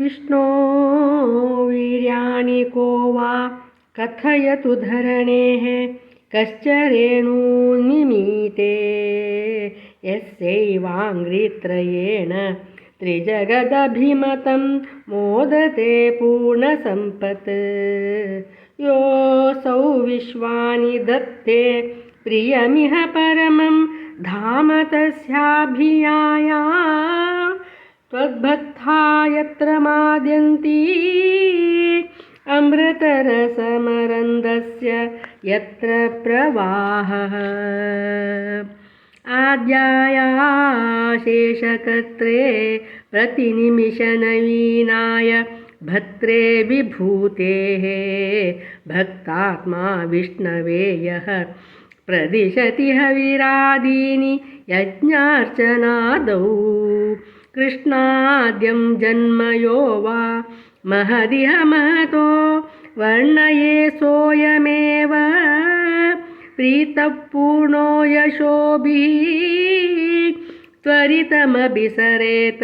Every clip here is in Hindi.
विष्णो वीर्याणि को वा कथयतु धरणेः कश्च रेणून्मिमीते यस्यैवाङ्घ्रित्रयेण त्रिजगदभिमतं मोदते पूर्णसम्पत्। योऽसौ विश्वानि दत्ते प्रियमिह परमं धाम तस्याभियाया त्वद्भक्ता यत्र माद्यन्ति अमृतरसमरन्दस्य यत्र प्रवाहः। आद्याया शेषकर्त्रे प्रतिनिमिषनवीनाय भद्रे विभूतेः भक्तात्मा विष्णवे प्रदिशति हविरादीनि यज्ञार्चनादौ। कृष्णाद्यं जन्म यो वा? महदिह महतो, वर्णये सोऽयमेव। प्रीतः पूर्णो यशोभिः त्वरितमभिसरेत,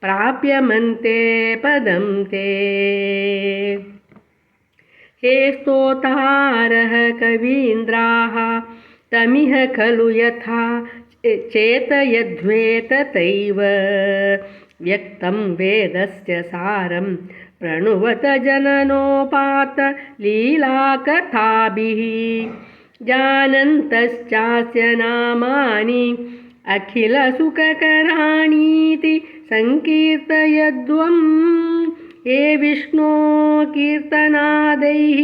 प्राप्यमन्ते पदं ते। हे स्तोतारः कवीन्द्राः, तमिह खलु यथा चेतयध्वे तथैव व्यक्तं वेदस्य सारं प्रणुवत जननोपात लीलाकथाभिः। जानन्तश्चास्य नामानि अखिलसुखकराणीति सङ्कीर्तयद्वं हे विष्णो कीर्तनादैः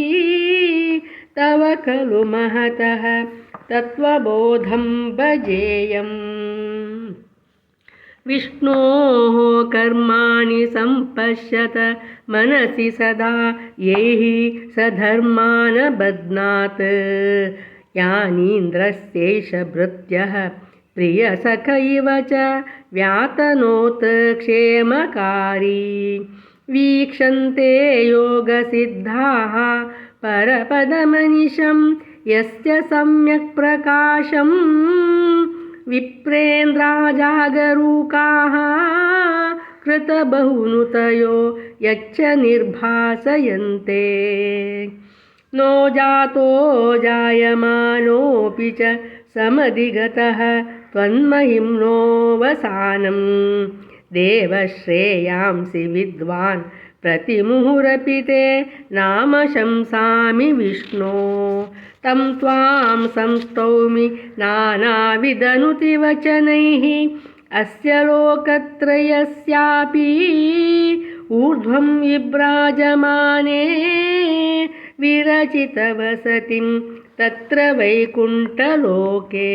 तव खलु महतः। तत्त्वबोधं भजेयम्। विष्णोः कर्माणि सम्पश्यत मनसि सदा यैः स धर्मान् बध्नात् यानीन्द्रस्यैष भृत्यः प्रियसख इव च व्यातनोत् क्षेमकारी। वीक्षन्ते योगसिद्धाः परपदमनिशं यस्य सम्यक् प्रकाशम् विप्रेन्द्राजागरूकाः कृतबहुनुतयो यच्च निर्भासयन्ते। नो जातो जायमानोऽपि च समधिगतः त्वन्महिम्नोऽवसानं देवश्रेयांसि विद्वान् प्रतिमुहुरपि ते नाम शंसामि विष्णो। तं त्वां संस्तौमि नानाविदनुतिवचनैः अस्य लोकत्रयस्यापि ऊर्ध्वं विभ्राजमाने विरचितवसतिं तत्र वैकुण्ठलोके।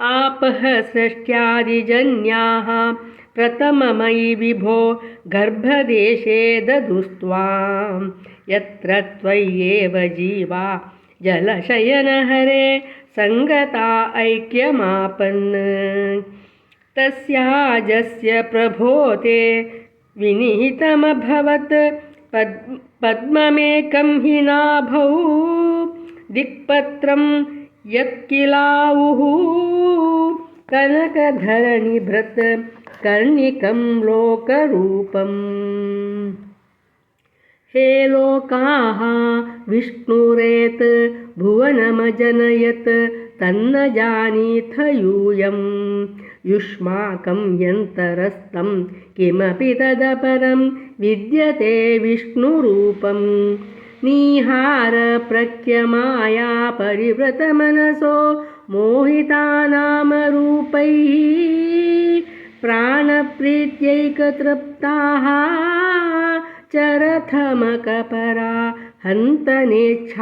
आपः सृष्ट्यादिजन्याः प्रथममयि विभो गर्भदेशे ददुस्त्वां यत्र त्वय्येव जीवा जलशयनहरे सङ्गता ऐक्यमापन्। तस्याजस्य प्रभो ते विनिहितमभवत्। पद्, पद्ममेकं हि नाभौ। दिक्पत्रं कनकधरणिभृत्। कर्णिकं लोकरूपम्। हे लोकाः विष्णुरेत् भुवनमजनयत् तन्न जानीथ यूयं युष्माकं यन्तरस्तं किमपि तदपरं विद्यते विष्णुरूपं निहारप्रख्यमाया परिवृतमनसो मोहितानामरूपैः प्राणप्रीत्यैकतृप्ताः चरथमकपरा हन्तनेच्छामुकुन्दे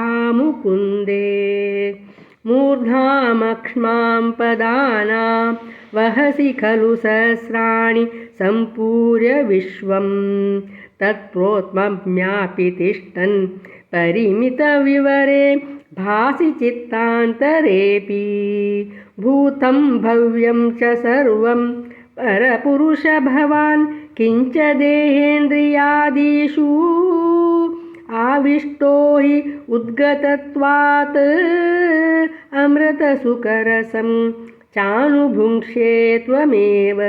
मूर्धामक्ष्मां पदानां वहसि खलु सहस्राणि सम्पूर्य विश्वं तत्प्रोत्मम्यापि तिष्ठन् परिमितविवरे भासि चित्तान्तरेऽपि। भूतं भव्यं च सर्वं परपुरुष भवान् किञ्च देहेन्द्रियादिषु आविष्टो हि उद्गतत्वात् अमृतसुकरसं चानुभुङ्क्षे त्वमेव।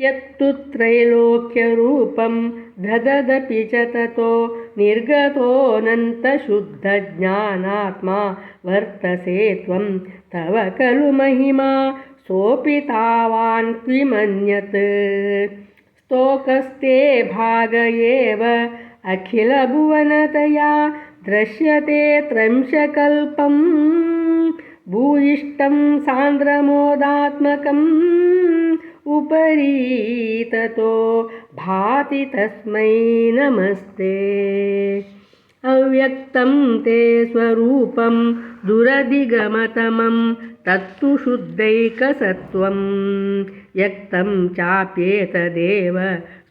यत्तु त्रैलोक्यरूपं दददपि च ततो निर्गतोऽनन्तशुद्धज्ञानात्मा वर्तसे त्वं तव खलु महिमा सोऽपि तावान् किमन्यत्? स्तोकस्ते भाग एव अखिलभुवनतया दृश्यते त्रंशकल्पम्। भूयिष्ठं सान्द्रमोदात्मकम्। उपरि ततो भाति तस्मै नमस्ते। अव्यक्तं ते स्वरूपं दुरधिगमतमं तत्तु शुद्धैकसत्त्वं व्यक्तं चाप्येतदेव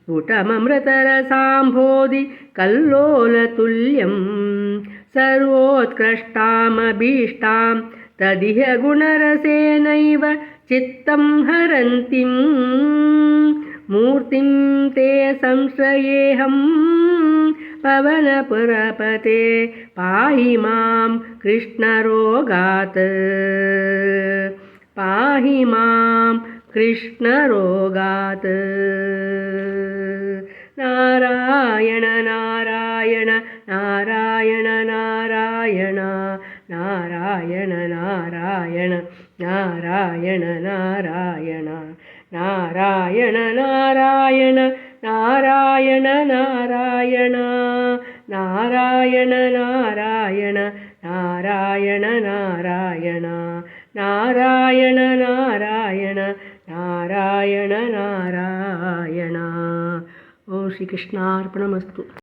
स्फुटममृतरसाम्भोधि कल्लोलतुल्यं सर्वोत्कृष्टामभीष्टां तदिह गुणरसेनैव चित्तं हरन्तीं मूर्तिं ते संश्रयेऽहं पवनपुरपते पाहि मां कृष्णरोगात् पाहि मां कृष्णरोगात् नारायण नारायण नारायण नारायण नारायण नारायण नारायण नारायण नारायण नारायण नारायण नारायण நாராயண நாராயண நாராயண நாராயண நாராயண நாராயண நாராயண நாராயணா. ஓம் ஸ்ரீகிருஷ்ணார்ப்பணமஸ்து